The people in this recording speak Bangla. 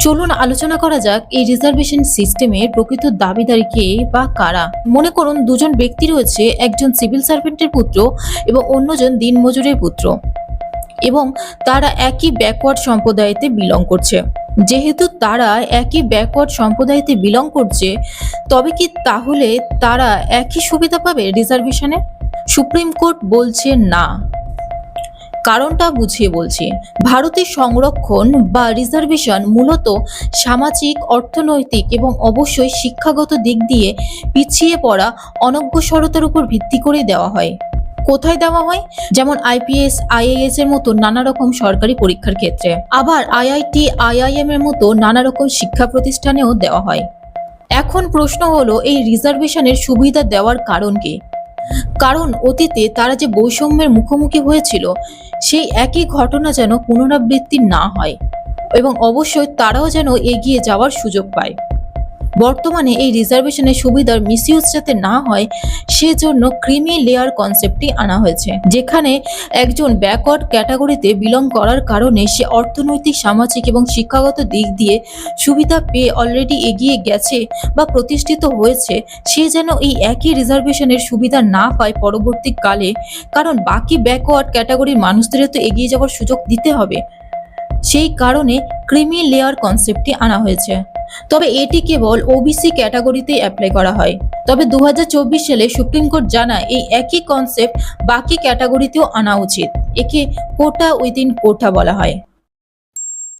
চলুন আলোচনা করা যাক এই রিজার্ভেশন সিস্টেমের প্রকৃত দাবিদার কে বা কারা। মনে করুন, দুজন ব্যক্তি রয়েছে, একজন সিভিল সার্ভেন্টের পুত্র এবং অন্যজন দিনমজুরের পুত্র। এবং তারা একই ব্যাকওয়ার্ড সম্প্রদায়তে বিলং করছে। যেহেতু তারা একই ব্যাকওয়ার্ড সম্প্রদায়তে বিলং করছে, তবে কি তাহলে তারা একই সুবিধা পাবে রিজার্ভেশনে? সুপ্রিম কোর্ট বলছে না। কারণটা বুঝিয়ে বলছি। ভারতের সংরক্ষণ বা রিজার্ভেশন মূলত সামাজিক, অর্থনৈতিক এবং অবশ্যই শিক্ষাগত দিক দিয়ে পিছিয়ে পড়া অনগ্রসরতার উপর ভিত্তি করে দেওয়া হয়। কোথায় দেওয়া হয়? যেমন আইপিএস, আইএএস এর মতো নানা রকম সরকারি পরীক্ষার ক্ষেত্রে। আবার আইআইটি, আইআইএম এর মতো নানা রকম শিক্ষা প্রতিষ্ঠানেও দেওয়া হয়। এখন প্রশ্ন হলো, এই রিজার্ভেশনের সুবিধা দেওয়ার কারণ কি? কারণ অতীতে তারা যে বৈষম্যের মুখোমুখি হয়েছিল, সেই একই ঘটনা যেন পুনরাবৃত্তি না হয় এবং অবশ্যই তারাও যেন এগিয়ে যাওয়ার সুযোগ পায়। বর্তমানে এই রিজার্ভেশনের সুবিধার মিসইউজ যাতে না হয়, সেজন্য ক্রিমি লেয়ার কনসেপ্টটি আনা হয়েছে, যেখানে একজন ব্যাকওয়ার্ড ক্যাটাগরিতে বিলং করার কারণে সে অর্থনৈতিক, সামাজিক এবং শিক্ষাগত দিক দিয়ে সুবিধা পেয়ে অলরেডি এগিয়ে গেছে বা প্রতিষ্ঠিত হয়েছে, সে যেন এই একই রিজার্ভেশনের সুবিধা না পায় পরবর্তীকালে, কারণ বাকি ব্যাকওয়ার্ড ক্যাটাগরির মানুষদের তো এগিয়ে যাওয়ার সুযোগ দিতে হবে। সেই কারণে ক্রিমি লেয়ার কনসেপ্টটি আনা হয়েছে। তবে এটি কেবল ওবিসি ক্যাটাগরিতেই অ্যাপ্লাই করা হয়। তবে দু হাজার চব্বিশ সালে সুপ্রিম কোর্ট জানায় এই একই কনসেপ্ট বাকি ক্যাটাগরিতেও আনা উচিত, একে কোটা উইদিন কোটা বলা হয়।